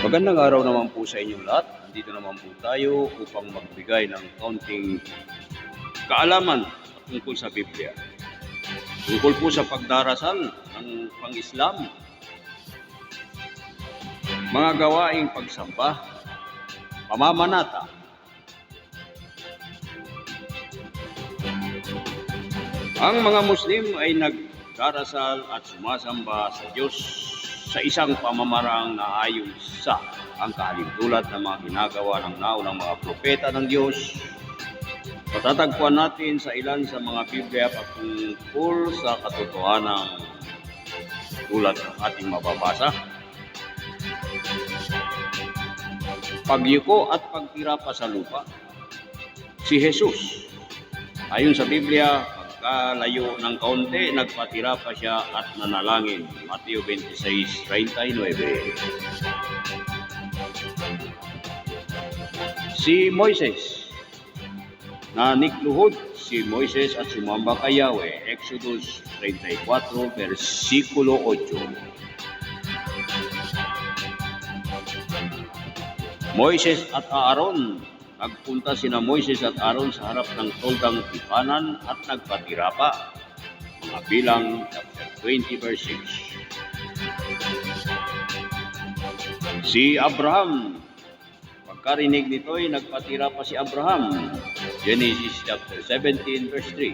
Magandang araw naman po sa inyong lahat. Nandito naman po tayo upang magbigay ng kaunting kaalaman tungkol sa Biblia. Tungkol po sa pagdarasal ng pang-Islam. Mga gawaing pagsamba, pamamanata, Ang mga Muslim ay nagdarasal at sumasamba sa Diyos sa isang pamamarang na ayon sa ang kahalintulad ng mga ginagawa ng naunang mga propeta ng Diyos. Matatagpuan natin sa ilan sa mga Biblia patungkol sa katotohanan tulad ng ating mababasa. Pagyuko at pagtira pa sa lupa. Si Jesus, ayon sa Biblia, pagkalayo ng kaunti, nagpatira pa siya at nanalangin. Mateo 26:39. Si Moises, na nikluhod si Moises at sumamba kay Yahweh, Exodus 34, versikulo 8. Moises at Aaron. Nagpunta sina Moises at Aaron sa harap ng toldang tipanan at nagpatira pa. Mga bilang chapter 20 verse 6. Si Abraham. Pagkarinig nito'y nagpatira pa si Abraham. Genesis chapter 17 verse 3.